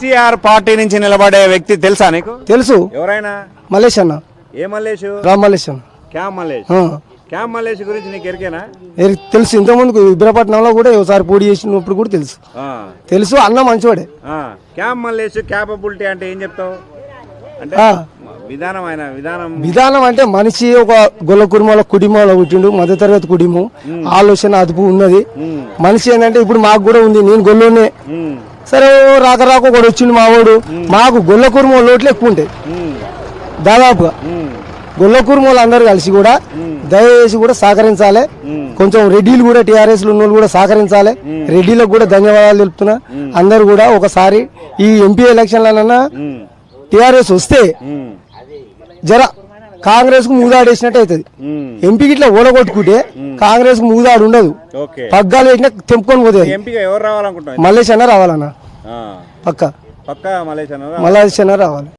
KCR party నుంచి నిలబడే వ్యక్తి తెలుసా నీకు? తెలుసు. ఎవరైనా? మలేష్ అన్న ఏ మల్లేషు? రామ్ మలేష్ అన్న. క్యామ్ మల్లేష్. క్యామ్ మల్లేష్ గురించి నీకు ఎరికేనా? తెలుసు. ఇంతకుముందు ఇబ్రపట్నంలో కూడా ఒకసారి పోటీ చేసినప్పుడు కూడా తెలుసు. తెలుసు అన్న మంచివాడే. క్యామ్ మల్లేష్ క్యాపబిలిటీ అంటే ఏం చెప్తావు? అంటే. విధానం ఆయన విధానం. విధానం అంటే మనిషి ఒక గొల్ల కుటుంబంలో కుటుంబంలో పుట్టిండు మధ్యతరగతి కుటుంబం ఆలోచన అదుపు ఉన్నది. మనిషి ఏంటంటే ఇప్పుడు మాకు కూడా ఉంది. నేను గొల్లోనే. సరే రాక రాక ఒకడు వచ్చిండు మావాడు. మాకు గొల్ల కుటుంబం లోట్లు ఎక్కువ ఉంటాయి. దాదాపుగా. గొల్ల కుటుంబాలు అందరు కలిసి కూడా దయచేసి కూడా సహకరించాలి. కొంచెం రెడ్డిలు కూడా టీఆర్ఎస్ ఉన్న వాళ్ళు కూడా సహకరించాలి. రెడ్డిలకు కూడా ధన్యవాదాలు తెలుపుతున్నా. అందరు కూడా ఒకసారి ఈ ఎంపీ ఎలక్షన్లనన్నా. టీఆర్ఎస్ వస్తే. జర కాంగ్రెస్కు మూదాడేసినట్టు అవుతుంది. ఉమ్. ఎంపీకి ఇట్లా ఓడగొట్టుకుంటే కాంగ్రెస్కు మూదాడు ఉండదు పగ్గాలు పెట్టినా తెంపుకొని రావాలనుకుంటున్నావు మల్లేష్ అన్న రావాలన్న. పక్క? పక్కా మలేష్ అన్నారా మల్లేష్ అన్న రావాలి.